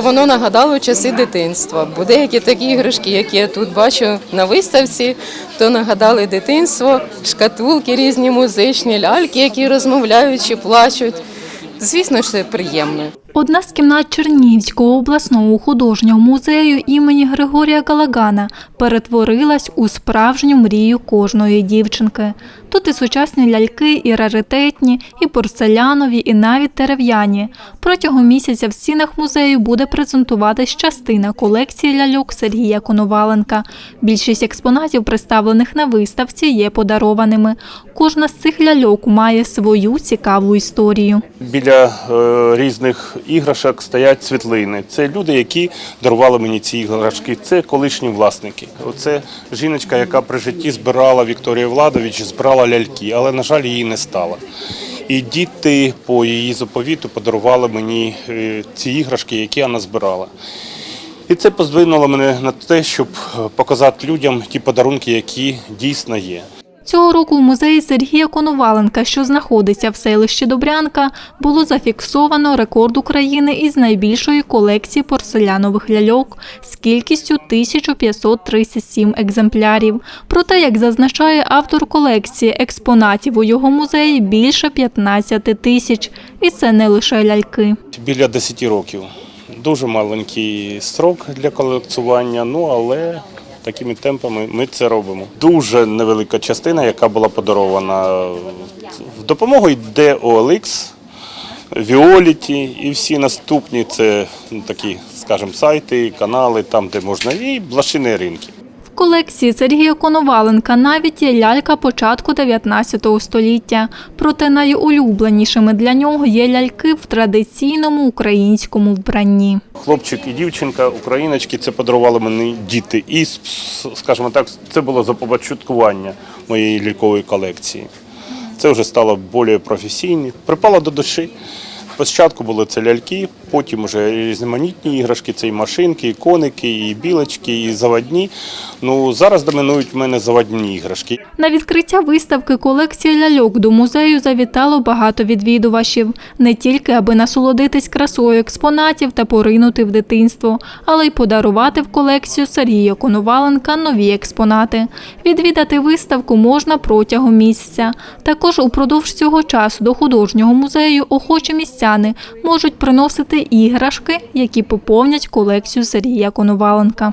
воно нагадало часи дитинства. Бо деякі такі іграшки, які я тут бачу на виставці, то нагадали дитинство, шкатулки різні музичні, ляльки, які розмовляють чи плачуть. Звісно, що це приємно. Одна з кімнат Чернігівського обласного художнього музею імені Григорія Галагана перетворилась у справжню мрію кожної дівчинки. Тут і сучасні ляльки, і раритетні, і порцелянові, і навіть дерев'яні. Протягом місяця в стінах музею буде презентуватись частина колекції ляльок Сергія Коноваленка. Більшість експонатів, представлених на виставці, є подарованими. Кожна з цих ляльок має свою цікаву історію. Біля е, різних іграшок стоять світлини. Це люди, які дарували мені ці іграшки. Це колишні власники. Оце жіночка, яка при житті збирала Вікторія Владович, збирала ляльки, але, на жаль, її не стало. І діти по її заповіту подарували мені е, ці іграшки, які вона збирала. І це поздвинуло мене на те, щоб е, показати людям ті подарунки, які дійсно є. Цього року в музеї Сергія Коноваленка, що знаходиться в селищі Добрянка, було зафіксовано рекорд України із найбільшої колекції порцелянових ляльок з кількістю 1537 екземплярів. Проте, як зазначає автор колекції, експонатів у його музеї більше 15 тисяч. І це не лише ляльки. Біля 10 років. Дуже маленький строк для колекціювання, ну але такими темпами ми це робимо. Дуже невелика частина, яка була подарована в допомогу йде OLX, Віоліті і всі наступні це такі, скажімо, сайти, канали, там, де можна, і блашини ринки. Колекції Сергія Коноваленка навіть є лялька початку 19 століття. Проте найулюбленішими для нього є ляльки в традиційному українському вбранні. Хлопчик і дівчинка, україночки, це подарували мені діти. І, скажімо так, це було започаткування моєї лялькової колекції. Це вже стало більш професійне. Припало до душі. Спочатку були це ляльки, потім вже різноманітні іграшки, це і машинки, і коники, і білочки, і заводні. Ну, зараз домінують в мене заводні іграшки. На відкриття виставки колекції ляльок до музею завітало багато відвідувачів. Не тільки аби насолодитись красою експонатів та поринути в дитинство, але й подарувати в колекцію Сергія Коноваленка нові експонати. Відвідати виставку можна протягом місяця. Також упродовж цього часу до художнього музею охочі містяни можуть приносити іграшки, які поповнять колекцію Сергія Коноваленка.